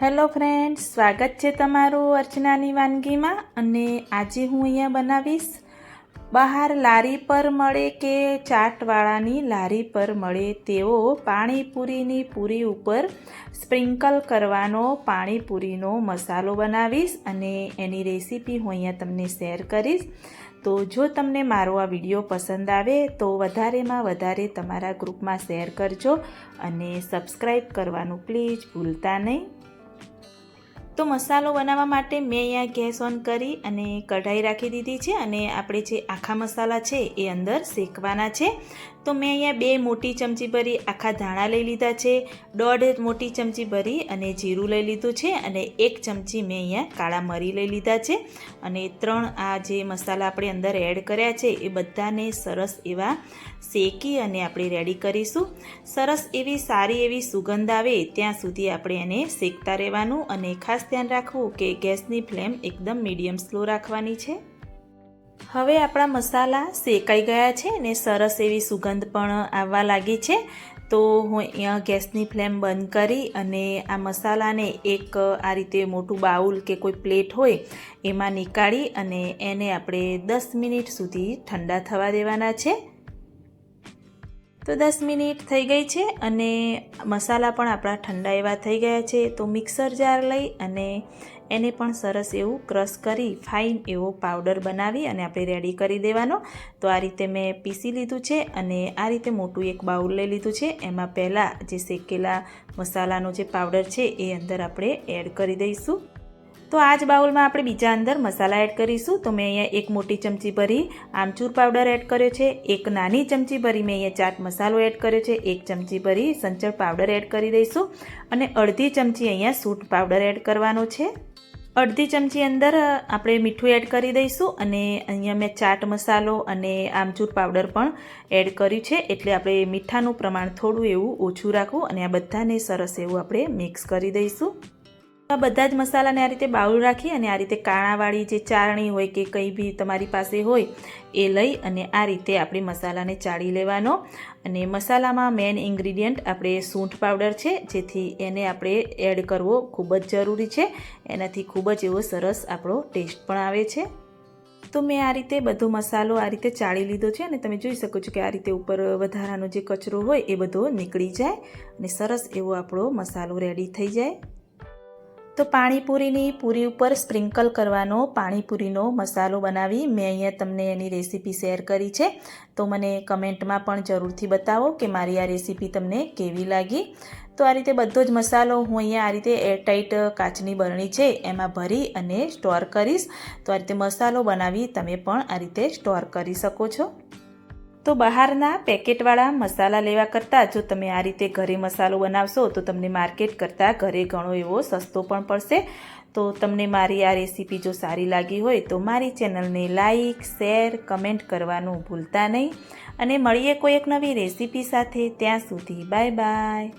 Hello friends, સ્વાગત છે તમારું અર્ચનાની વાનગીમાં અને આજે હું અહીંયા બનાવીશ બહાર લારી પર મળે કે ચાટવાળાની લારી પર મળે તેવો પાણીપુરીની પૂરી ઉપર સ્પ્રિંકલ કરવાનો પાણીપુરીનો મસાલો બનાવીશ અને એની રેસીપી હું અહીંયા તમને શેર કરીશ. તો જો તમને મારો આ વીડિયો પસંદ આવે તો વધારેમાં વધારે તમારા ગ્રુપમાં શેર કરજો અને સબસ્ક્રાઈબ કરવાનું પ્લીઝ ભૂલતા નહીં. તો મસાલો બનાવવા માટે મેં અહીંયા ગેસ ઓન કરી અને કઢાઈ રાખી દીધી છે અને આપણે જે આખા મસાલા છે એ અંદર શેકવાના છે. તો મેં અહીંયા બે મોટી ચમચી ભરી આખા ધાણા લઈ લીધા છે, દોઢ મોટી ચમચી ભરી અને જીરું લઈ લીધું છે અને એક ચમચી મેં અહીંયા કાળા મરી લઈ લીધા છે. અને ત્રણ આ જે મસાલા આપણે અંદર એડ કર્યા છે એ બધાને સરસ એવા શેકી અને આપણે રેડી કરીશું. સરસ એવી સારી એવી સુગંધ આવે ત્યાં સુધી આપણે એને શેકતા રહેવાનું અને ખાસ ધ્યાન રાખવું કે ગેસની ફ્લેમ એકદમ મીડિયમ સ્લો રાખવાની છે. હવે આપણા મસાલા શેકાઈ ગયા છે અને સરસ એવી સુગંધ પણ આવવા લાગી છે. તો હું અહીંયા ગેસની ફ્લેમ બંધ કરી અને આ મસાલાને એક આ રીતે મોટું બાઉલ કે કોઈ પ્લેટ હોય એમાં નીકાળી અને એને આપણે દસ મિનિટ સુધી ઠંડા થવા દેવાના છે. તો દસ મિનિટ થઈ ગઈ છે અને મસાલા પણ આપણા ઠંડા એવા થઈ ગયા છે. તો મિક્સર જાર લઈ અને એને પણ સરસ એવું ક્રશ કરી, ફાઇન એવો પાવડર બનાવી અને આપણે રેડી કરી દેવાનો. તો આ રીતે મેં પીસી લીધું છે અને આ રીતે મોટું એક બાઉલ લઈ લીધું છે. એમાં પહેલાં જે શેકેલા મસાલાનો જે પાવડર છે એ અંદર આપણે એડ કરી દઈશું. તો આ જ બાઉલમાં આપણે બીજા અંદર મસાલા એડ કરીશું. તો મેં અહીંયા એક મોટી ચમચી ભરી આમચૂર પાવડર એડ કર્યો છે. એક નાની ચમચી ભરી મેં અહીંયા ચાટ મસાલો એડ કર્યો છે. એક ચમચી ભરી સંચળ પાવડર એડ કરી દઈશું. અને અડધી ચમચી અહીંયા સૂટ પાવડર એડ કરવાનો છે. અડધી ચમચી અંદર આપણે મીઠું એડ કરી દઈશું અને અહીંયા મેં ચાટ મસાલો અને આમચૂર પાવડર પણ એડ કર્યું છે. એટલે આપણે મીઠાનું પ્રમાણ થોડું એવું ઓછું રાખવું અને આ બધાને સરસ એવું આપણે મિક્સ કરી દઈશું. આ બધા જ મસાલાને આ રીતે બાવળું રાખી અને આ રીતે કાણાવાળી જે ચારણી હોય કે કંઈ બી તમારી પાસે હોય, એ લઈ અને આ રીતે આપણે મસાલાને ચાળી લેવાનો. અને મસાલામાં મેઇન ઇન્ગ્રીડિયન્ટ આપણે સૂંઠ પાવડર છે, જેથી એને આપણે એડ કરવો ખૂબ જ જરૂરી છે. એનાથી ખૂબ જ એવો સરસ આપણો ટેસ્ટ પણ આવે છે. તો મેં આ રીતે બધો મસાલો આ રીતે ચાળી લીધો છે અને તમે જોઈ શકો છો કે આ રીતે ઉપર વધારાનો જે કચરો હોય, એ બધો નીકળી જાય અને સરસ એવો આપણો મસાલો રેડી થઈ જાય. તો પાણીપુરીની પૂરી ઉપર સ્પ્રિંકલ કરવાનો પાણીપુરીનો મસાલો બનાવી મેં અહીંયા તમને એની રેસીપી શેર કરી છે. તો મને કમેન્ટમાં પણ જરૂરથી બતાવો કે મારી આ રેસીપી તમને કેવી લાગી. તો આ રીતે બધો જ મસાલો હું અહીંયા આ રીતે એરટાઈટ કાચની બરણી છે એમાં ભરી અને સ્ટોર કરીશ. તો આ રીતે મસાલો બનાવી તમે પણ આ રીતે સ્ટોર કરી શકો છો. તો બહારના પેકેટવાળા મસાલા લેવા કરતાં જો તમે આ રીતે ઘરે મસાલો બનાવશો તો તમને માર્કેટ કરતાં ઘરે ઘણો એવો સસ્તો પણ પડશે. તો તમને મારી આ રેસીપી જો સારી લાગી હોય તો મારી ચેનલને લાઈક, શેર, કમેન્ટ કરવાનું ભૂલતા નહીં. અને મળીએ કોઈ એક નવી રેસીપી સાથે. ત્યાં સુધી બાય બાય.